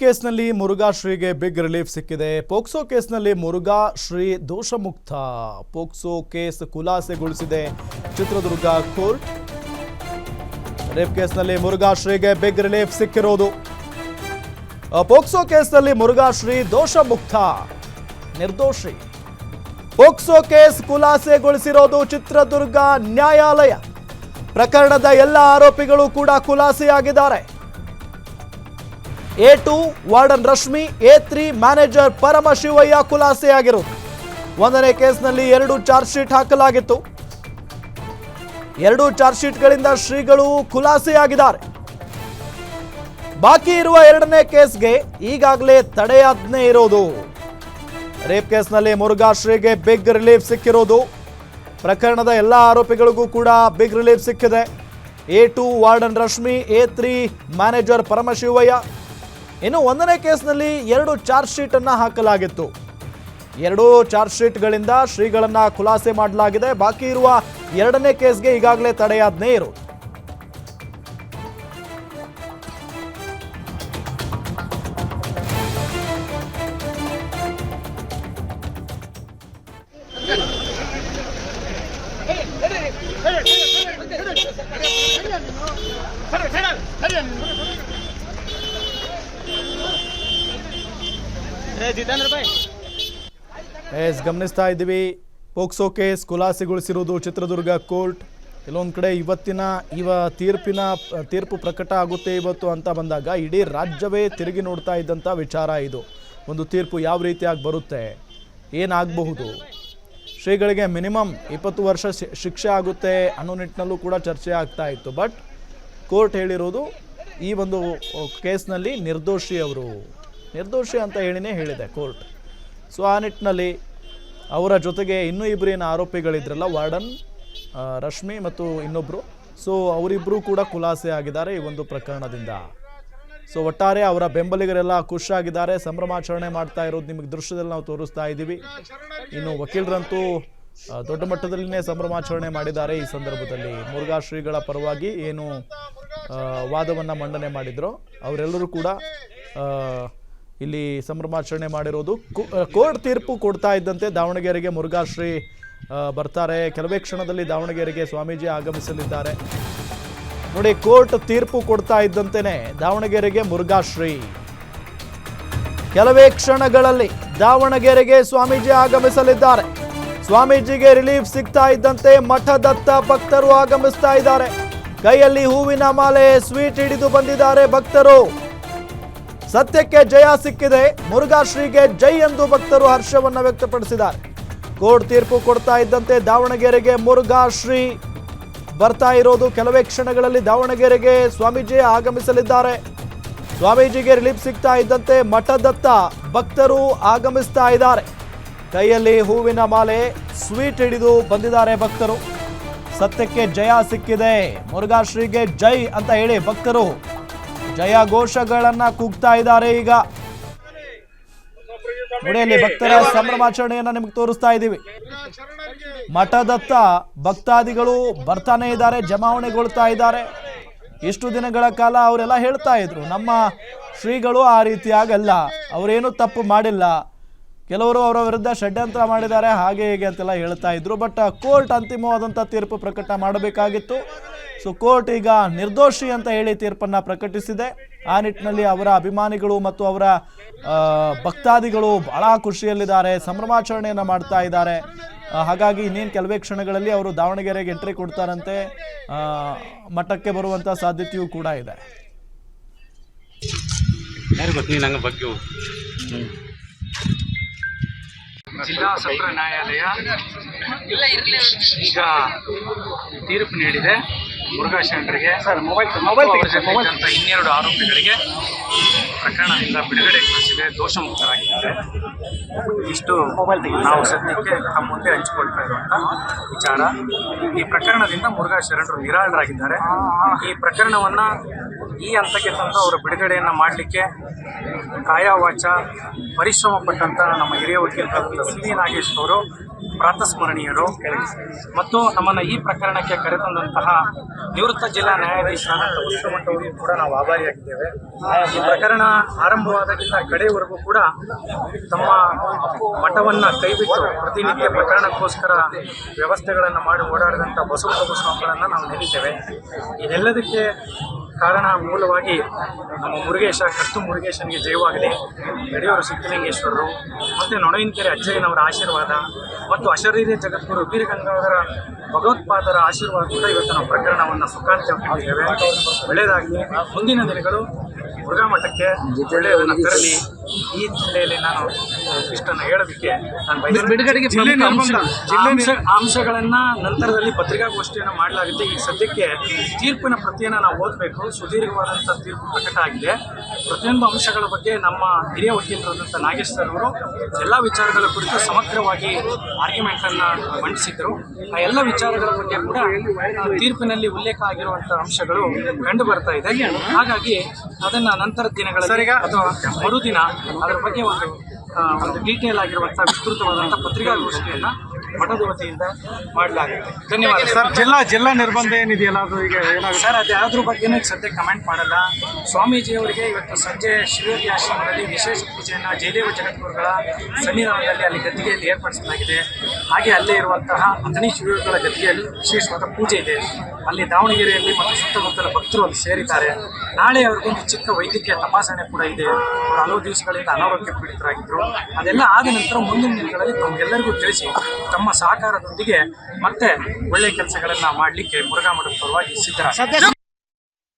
ಕೇಸ್ನಲ್ಲಿ ಮುರುಘಾ ಶ್ರೀಗೆ big relief ಸಿಕ್ಕಿದೆ. ಪೋಕ್ಸೋ ಕೇಸ್ನಲ್ಲಿ ಮುರುಘಾ ಶ್ರೀ ದೋಷಮುಕ್ತ. ಪೋಕ್ಸೋ ಕೇಸ್ ಖುಲಾಸೆಗೊಳಿಸಿದೆ. ಚಿತ್ರದುರ್ಗ ಕೋರ್ಟ್. ರೇಪ್ ಕೇಸ್ನಲ್ಲಿ ಮುರುಘಾ ಶ್ರೀಗೆ ಬಿಗ್ ರಿಲೀಫ್ ಸಿಕ್ಕಿರೋದು. ಪೋಕ್ಸೋ ಕೇಸ್ನಲ್ಲಿ ಮುರುಘಾ ಶ್ರೀ ದೋಷಮುಕ್ತ. ನಿರ್ದೋಷಿ. ಪೋಕ್ಸೋ ಕೇಸ್ ಖುಲಾಸೆಗೊಳಿಸಿರೋದು ಚಿತ್ರದುರ್ಗ ನ್ಯಾಯಾಲಯ. ಪ್ರಕರಣದ ಎಲ್ಲ ಆರೋಪಿಗಳು ಕೂಡ ಖುಲಾಸೆಯಾಗಿದ್ದಾರೆ. A two warden Rashmi A three manager Paramashivaiah ಖುಲಾಸೆಯಾಗಿರೋದು ಒಂದನೇ ಕೇಸ್ನಲ್ಲಿ ಎರಡು ಚಾರ್ಜ್ ಶೀಟ್ ಹಾಕಲಾಗಿತ್ತು. ಎರಡು ಚಾರ್ಜ್ ಶೀಟ್ಗಳಿಂದ ಶ್ರೀಗಳು ಖುಲಾಸೆಯಾಗಿದ್ದಾರೆ. ಬಾಕಿ ಇರುವ ಎರಡನೇ ಕೇಸ್ಗೆ ಈಗಾಗಲೇ ತಡೆಯಾಜ್ಞೆ ಇರೋದು. ರೇಪ್ ಕೇಸ್ನಲ್ಲಿ ಮುರುಘಾ ಶ್ರೀಗೆ ಬಿಗ್ ರಿಲೀಫ್ ಸಿಕ್ಕಿರೋದು. ಪ್ರಕರಣದ ಎಲ್ಲ ಆರೋಪಿಗಳಿಗೂ ಕೂಡ ಬಿಗ್ ರಿಲೀಫ್ ಸಿಕ್ಕಿದೆ. A two warden Rashmi A three manager Paramashivaiah ಇನ್ನು ಒಂದನೇ ಕೇಸ್ನಲ್ಲಿ ಎರಡು ಚಾರ್ಜ್ ಶೀಟ್ ಅನ್ನ ಹಾಕಲಾಗಿತ್ತು. ಎರಡೂ ಚಾರ್ಜ್ ಶೀಟ್ಗಳಿಂದ ಶ್ರೀಗಳನ್ನ ಖುಲಾಸೆ ಮಾಡಲಾಗಿದೆ. ಬಾಕಿ ಇರುವ ಎರಡನೇ ಕೇಸ್ಗೆ ಈಗಾಗಲೇ ತಡೆಯಾಜ್ಞೆ ಇರೋದು ಎಸ್ ಗಮನಿಸ್ತಾ ಇದ್ದೀವಿ. ಪೋಕ್ಸೋ ಕೇಸ್ ಖುಲಾಸೆಗೊಳಿಸಿರುವುದು ಚಿತ್ರದುರ್ಗ ಕೋರ್ಟ್. ಕೆಲವೊಂದು ಕಡೆ ಇವತ್ತಿನ, ಇವ ತೀರ್ಪಿನ, ತೀರ್ಪು ಪ್ರಕಟ ಆಗುತ್ತೆ ಇವತ್ತು ಅಂತ ಬಂದಾಗ ಇಡೀ ರಾಜ್ಯವೇ ತಿರುಗಿ ನೋಡ್ತಾ ಇದ್ದಂಥ ವಿಚಾರ ಇದು. ಒಂದು ತೀರ್ಪು ಯಾವ ರೀತಿಯಾಗಿ ಬರುತ್ತೆ? ಏನಾಗಬಹುದು? ಶ್ರೀಗಳಿಗೆ ಮಿನಿಮಮ್ ಇಪ್ಪತ್ತು ವರ್ಷ ಶಿಕ್ಷೆ ಆಗುತ್ತೆ ಅನ್ನೋ ನಿಟ್ಟಿನಲ್ಲೂ ಕೂಡ ಚರ್ಚೆ ಆಗ್ತಾ ಇತ್ತು. ಬಟ್ ಕೋರ್ಟ್ ಹೇಳಿರೋದು ಈ ಒಂದು ಕೇಸ್ನಲ್ಲಿ ನಿರ್ದೋಷಿ ಅವರು ನಿರ್ದೋಷಿ ಅಂತ ಹೇಳಿನೇ ಹೇಳಿದೆ ಕೋರ್ಟ್. ಸೊ ಆ ನಿಟ್ಟಿನಲ್ಲಿ ಅವರ ಜೊತೆಗೆ ಇನ್ನೂ ಇಬ್ಬರು ಏನು ಆರೋಪಿಗಳಿದ್ರಲ್ಲ, ವಾರ್ಡನ್ ರಶ್ಮಿ ಮತ್ತು ಇನ್ನೊಬ್ಬರು ಸೊ ಅವರಿಬ್ಬರು ಕೂಡ ಖುಲಾಸೆ ಆಗಿದ್ದಾರೆ ಈ ಒಂದು ಪ್ರಕರಣದಿಂದ. ಸೊ ಒಟ್ಟಾರೆ ಅವರ ಬೆಂಬಲಿಗರೆಲ್ಲ ಖುಷಿಯಾಗಿದ್ದಾರೆ, ಸಂಭ್ರಮಾಚರಣೆ ಮಾಡ್ತಾ ಇರೋದು ನಿಮಗೆ ದೃಶ್ಯದಲ್ಲಿ ನಾವು ತೋರಿಸ್ತಾ ಇದ್ದೀವಿ. ಇನ್ನು ವಕೀಲರಂತೂ ದೊಡ್ಡ ಮಟ್ಟದಲ್ಲಿನೇ ಸಂಭ್ರಮಾಚರಣೆ ಮಾಡಿದ್ದಾರೆ ಈ ಸಂದರ್ಭದಲ್ಲಿ. ಮುರುಘಾ ಶ್ರೀಗಳ ಪರವಾಗಿ ಏನು ವಾದವನ್ನು ಮಂಡನೆ ಮಾಡಿದ್ರು. ಅವರೆಲ್ಲರೂ ಕೂಡ ಇಲ್ಲಿ ಸಂಭ್ರಮಾಚರಣೆ ಮಾಡಿರೋದು. ಕೋರ್ಟ್ ತೀರ್ಪು ಕೊಡ್ತಾ ಇದ್ದಂತೆ ದಾವಣಗೆರೆಗೆ ಮುರುಘಾಶ್ರೀ ಬರ್ತಾರೆ. ಕೆಲವೇ ಕ್ಷಣದಲ್ಲಿ ದಾವಣಗೆರೆಗೆ ಸ್ವಾಮೀಜಿ ಆಗಮಿಸಲಿದ್ದಾರೆ. ನೋಡಿ, ಕೋರ್ಟ್ ತೀರ್ಪು ಕೊಡ್ತಾ ಇದ್ದಂತೆಯೇ ದಾವಣಗೆರೆಗೆ ಮುರುಘಾಶ್ರೀ. ಕೆಲವೇ ಕ್ಷಣಗಳಲ್ಲಿ ದಾವಣಗೆರೆಗೆ ಸ್ವಾಮೀಜಿ ಆಗಮಿಸಲಿದ್ದಾರೆ. ಸ್ವಾಮೀಜಿಗೆ ರಿಲೀಫ್ ಸಿಗ್ತಾ ಇದ್ದಂತೆ ಮಠದತ್ತ ಭಕ್ತರು ಆಗಮಿಸ್ತಾ ಇದ್ದಾರೆ. ಕೈಯಲ್ಲಿ ಹೂವಿನ ಮಾಲೆ ಸ್ವೀಟ್ ಹಿಡಿದು ಬಂದಿದ್ದಾರೆ ಭಕ್ತರು. ಸತ್ಯಕ್ಕೆ ಜಯ ಸಿಕ್ಕಿದೆ. ಮುರುಘಾಶ್ರೀಗೆ ಜೈ ಎಂದು ಭಕ್ತರು ಹರ್ಷವನ್ನು ವ್ಯಕ್ತಪಡಿಸಿದ್ದಾರೆ. ಕೋರ್ಟ್ ತೀರ್ಪು ಕೊಡ್ತಾ ಇದ್ದಂತೆ ದಾವಣಗೆರೆಗೆ ಮುರುಘಾಶ್ರೀ ಬರ್ತಾ ಇರೋದು. ಕೆಲವೇ ಕ್ಷಣಗಳಲ್ಲಿ ದಾವಣಗೆರೆಗೆ ಸ್ವಾಮೀಜಿ ಆಗಮಿಸಲಿದ್ದಾರೆ. ಸ್ವಾಮೀಜಿಗೆ ರಿಲೀಫ್ ಸಿಗ್ತಾ ಇದ್ದಂತೆ ಮಠದತ್ತ ಭಕ್ತರು ಆಗಮಿಸ್ತಾ ಇದ್ದಾರೆ. ಕೈಯಲ್ಲಿ ಹೂವಿನ ಮಾಲೆ, ಸ್ವೀಟ್ ಹಿಡಿದು ಬಂದಿದ್ದಾರೆ ಭಕ್ತರು. ಸತ್ಯಕ್ಕೆ ಜಯ ಸಿಕ್ಕಿದೆ. ಮುರುಘಾಶ್ರೀಗೆ ಜೈ ಅಂತ ಹೇಳಿ ಭಕ್ತರು ಜಯ ಘೋಷಗಳನ್ನ ಕೂಗ್ತಾ ಇದ್ದಾರೆ ಈಗ. ನೋಡಿ ಭಕ್ತರ ಸಂಭ್ರಮಾಚರಣೆಯನ್ನ ನಿಮ್ಗೆ ತೋರಿಸ್ತಾ ಇದ್ದೀವಿ. ಮಠದತ್ತ ಭಕ್ತಾದಿಗಳು ಬರ್ತಾನೆ ಇದ್ದಾರೆ ಜಮಾವಣೆಗೊಳ್ತಾ ಇದ್ದಾರೆ. ಇಷ್ಟು ದಿನಗಳ ಕಾಲ ಅವರೆಲ್ಲ ಹೇಳ್ತಾ ಇದ್ರು ನಮ್ಮ ಶ್ರೀಗಳು ಆ ರೀತಿಯಾಗಲ್ಲ ಅವರೇನು ತಪ್ಪು ಮಾಡಿಲ್ಲ. ಕೆಲವರು ಅವರ ವಿರುದ್ಧ ಷಡ್ಯಂತ್ರ ಮಾಡಿದ್ದಾರೆ ಹಾಗೆ ಹೀಗೆ ಅಂತೆಲ್ಲ ಹೇಳ್ತಾ ಇದ್ರು. ಬಟ್ ಕೋರ್ಟ್ ಅಂತಿಮವಾದಂಥ ತೀರ್ಪು ಪ್ರಕಟ ಮಾಡಬೇಕಾಗಿತ್ತು. ಸೊ ಕೋರ್ಟ್ ಈಗ ನಿರ್ದೋಷಿ ಅಂತ ಹೇಳಿ ತೀರ್ಪನ್ನ ಪ್ರಕಟಿಸಿದೆ. ಆ ನಿಟ್ಟಿನಲ್ಲಿ ಅವರ ಅಭಿಮಾನಿಗಳು ಮತ್ತು ಅವರ ಭಕ್ತಾದಿಗಳು ಬಹಳ ಖುಷಿಯಲ್ಲಿದ್ದಾರೆ ಸಂಭ್ರಮಾಚರಣೆಯನ್ನು ಮಾಡ್ತಾ ಇದ್ದಾರೆ. ಹಾಗಾಗಿ ಇನ್ನೇನು ಕೆಲವೇ ಕ್ಷಣಗಳಲ್ಲಿ ಅವರು ದಾವಣಗೆರೆಗೆ ಎಂಟ್ರಿ ಕೊಡ್ತಾರಂತೆ. ಆ, ಮಠಕ್ಕೆ ಬರುವಂಥ ಸಾಧ್ಯತೆಯೂ ಕೂಡ ಇದೆ. ಜಿಲ್ಲಾ ಸತ್ರ ನ್ಯಾಯಾಲಯ ಈಗ ತೀರ್ಪು ನೀಡಿದೆ. ಮುರುಘಾ ಶರಣರಿಗೆ ಮೊಬೈಲ್ ಇನ್ನೆರಡು ಆರೋಪಿಗಳಿಗೆ ಪ್ರಕರಣದಿಂದ ಬಿಡುಗಡೆಗೊಳಿಸಿದೆ ದೋಷ ಮುಕ್ತರಾಗಿದ್ದಾರೆ ಇಷ್ಟು ನಾವು ಸದ್ಯಕ್ಕೆ ನಮ್ಮ ಮುಂದೆ ಹಂಚಿಕೊಳ್ತಾ ಇರುವಂತಹ ವಿಚಾರ. ಈ ಪ್ರಕರಣದಿಂದ ಮುರುಘಾ ಶರಣರು ನಿರಾಳರಾಗಿದ್ದಾರೆ. ಈ ಪ್ರಕರಣವನ್ನ ಈ ಹಂತಕ್ಕೆ ತಂದು ಅವರ ಬಿಡುಗಡೆಯನ್ನ ಮಾಡಲಿಕ್ಕೆ ಕಾಯ ವಾಚ ಪರಿಶ್ರಮ ಪಟ್ಟಂಥ ನಮ್ಮ ಹಿರಿಯ ವಕೀಲರಾದಂಥ ಸಿ ವಿ ನಾಗೇಶ್ ಅವರು ಪ್ರಾತಸ್ಮರಣೀಯರು. ಮತ್ತು ನಮ್ಮನ್ನು ಈ ಪ್ರಕರಣಕ್ಕೆ ಕರೆತಂದಂತಹ ನಿವೃತ್ತ ಜಿಲ್ಲಾ ನ್ಯಾಯಾಧೀಶರಾದಂಥ ಉತ್ತಮಟ್ಟವರಿಗೂ ಕೂಡ ನಾವು ಆಭಾರಿಯಾಗಿದ್ದೇವೆ ಈ ಪ್ರಕರಣ ಆರಂಭವಾದಕ್ಕಿಂತ ಕಡೆಯವರೆಗೂ ಕೂಡ ತಮ್ಮ ಮಠವನ್ನು ಕೈಬಿಟ್ಟು ಪ್ರತಿನಿತ್ಯ ಪ್ರಕರಣಕ್ಕೋಸ್ಕರ ವ್ಯವಸ್ಥೆಗಳನ್ನು ಮಾಡಿ ಓಡಾಡಿದಂಥ ಬಸವಪ್ರಭು ಸ್ವಾಮಿಗಳನ್ನ ನಾವು ನೆನಿತೇವೆ ಇದೆಲ್ಲದಕ್ಕೆ ಕಾರಣ ಮೂಲವಾಗಿ ನಮ್ಮ ಮುರುಗೇಶ, ಕತ್ತು ಮುರುಗೇಶನಿಗೆ ಜಯವಾಗಲಿ. ಯಡಿಯೂರು ಸಿದ್ದಲಿಂಗೇಶ್ವರರು ಮತ್ತು ನೊಣಯಿನಕೆರೆ ಅಜ್ಜಯ್ಯನವರ ಆಶೀರ್ವಾದ ಮತ್ತು ಅಶರೀರಿ ಜಗದ್ಗುರು ವೀರಗಂಗಾಧರ ಭಗವತ್ಪಾದರ ಆಶೀರ್ವಾದ ಕೂಡ ಇವತ್ತು ನಾವು ಪ್ರಕರಣವನ್ನು ಸುಖಾಂತ್ಯವಾಗಿದ್ದೇವೆ ಒಳ್ಳೆಯದಾಗಲಿ. ಮುಂದಿನ ದಿನಗಳು ಮುರುಘಾ ಮಠಕ್ಕೆ ಒಳ್ಳೆಯದನ್ನು ತರಲಿ. ಈ ಜಿಲ್ಲೆಯಲ್ಲಿ ನಾನು ಇಷ್ಟನ್ನು ಹೇಳೋದಕ್ಕೆ ನಾನು. ಬಿಡುಗಡೆಗೆ ಅಂಶ- ಅಂಶಗಳನ್ನ ನಂತರದಲ್ಲಿ ಪತ್ರಿಕಾಗೋಷ್ಠಿಯನ್ನು ಮಾಡಲಾಗುತ್ತೆ. ಈ ಸದ್ಯಕ್ಕೆ ತೀರ್ಪಿನ ಪ್ರತಿಯನ್ನು ನಾವು ಓದಬೇಕು. ಸುದೀರ್ಘವಾದಂಥ ತೀರ್ಪು ಪ್ರಕಟ ಆಗಿದೆ. ಪ್ರತಿಯೊಂದು ಅಂಶಗಳ ಬಗ್ಗೆ ನಮ್ಮ ಹಿರಿಯ ವಕೀಲರಾದಂಥ ನಾಗೇಶ್ ಸರ್ ಅವರು ಎಲ್ಲ ವಿಚಾರಗಳ ಕುರಿತು ಸಮಗ್ರವಾಗಿ ಆರ್ಗ್ಯುಮೆಂಟ್ ಅನ್ನ ಮಂಡಿಸಿದ್ರು. ಆ ಎಲ್ಲ ವಿಚಾರಗಳ ಬಗ್ಗೆ ಕೂಡ ತೀರ್ಪಿನಲ್ಲಿ ಉಲ್ಲೇಖ ಆಗಿರುವಂತಹ ಅಂಶಗಳು ಕಂಡು ಬರ್ತಾ ಇದೆ. ಹಾಗಾಗಿ ಅದನ್ನ ನಂತರ ದಿನಗಳಲ್ಲಿ ಅಥವಾ ಮರುದಿನ ಅದರ ಬಗ್ಗೆ ಒಂದು ಒಂದು ಡೀಟೇಲ್ ಆಗಿರುವಂತಹ ವಿಸ್ತೃತವಾದಂತಹ ಪತ್ರಿಕಾಗೋಷ್ಠಿಯನ್ನ ಮಠದ ವತಿಯಿಂದ ಮಾಡಲಾಗುತ್ತೆ. ಧನ್ಯವಾದ. ಸರ್ ಜಿಲ್ಲಾ ಜಿಲ್ಲಾ ನಿರ್ಬಂಧ ಏನಿದೆಯಲ್ಲ ಅದು ಈಗ ಏನಾಗುತ್ತೆ? ಸರ್ ಅದು ಯಾವುದ್ರ ಬಗ್ಗೆನೂ ಈಗ ಸದ್ಯ ಕಮೆಂಟ್ ಮಾಡಲ್ಲ. ಸ್ವಾಮೀಜಿಯವರಿಗೆ ಇವತ್ತು ಸಂಜೆ ಶಿವಯೋಗಿ ಆಶ್ರಮದಲ್ಲಿ ವಿಶೇಷ ಪೂಜೆಯನ್ನು ಜಯದೇವ ಜಗದ್ಗುರುಗಳ ಸನ್ನಿಧಾನದಲ್ಲಿ ಅಲ್ಲಿ ಗದ್ದಿಗೆಯಲ್ಲಿ ಏರ್ಪಡಿಸಲಾಗಿದೆ. ಹಾಗೆ ಅಲ್ಲೇ ಇರುವಂತಹ ಅಥಣಿ ಶಿವಯೋಗಿಗಳ ಗದ್ದಿಗೆಯಲ್ಲಿ ವಿಶೇಷವಾದ ಪೂಜೆ ಇದೆ. ಅಲ್ಲಿ ದಾವಣಗೆರೆಯಲ್ಲಿ ಮತ್ತು ಸುತ್ತಮುತ್ತಲ ಭಕ್ತರು ಅಲ್ಲಿ ಸೇರಿದ್ದಾರೆ. ನಾಳೆ ಅವ್ರಿಗೊಂದು ಚಿಕ್ಕ ವೈದ್ಯಕೀಯ ತಪಾಸಣೆ ಕೂಡ ಇದೆ. ಅವರು ಹಲವು ದಿವಸಗಳಿಂದ ಅನಾರೋಗ್ಯ ಪೀಡಿತರಾಗಿದ್ದರು ಅದೆಲ್ಲ ಆದ ನಂತರ ಮುಂದಿನ ದಿನಗಳಲ್ಲಿ ತಮಗೆಲ್ಲರಿಗೂ ತಿಳಿಸಿ ತಮ್ಮ ಸಹಕಾರದೊಂದಿಗೆ ಮತ್ತೆ ಒಳ್ಳೆಯ ಕೆಲಸಗಳನ್ನು ಮಾಡಲಿಕ್ಕೆ ಮುರುಘಾ ಮಠದ ಪರವಾಗಿ ಸಿದ್ಧರಾಗಿದ್ದಾರೆ.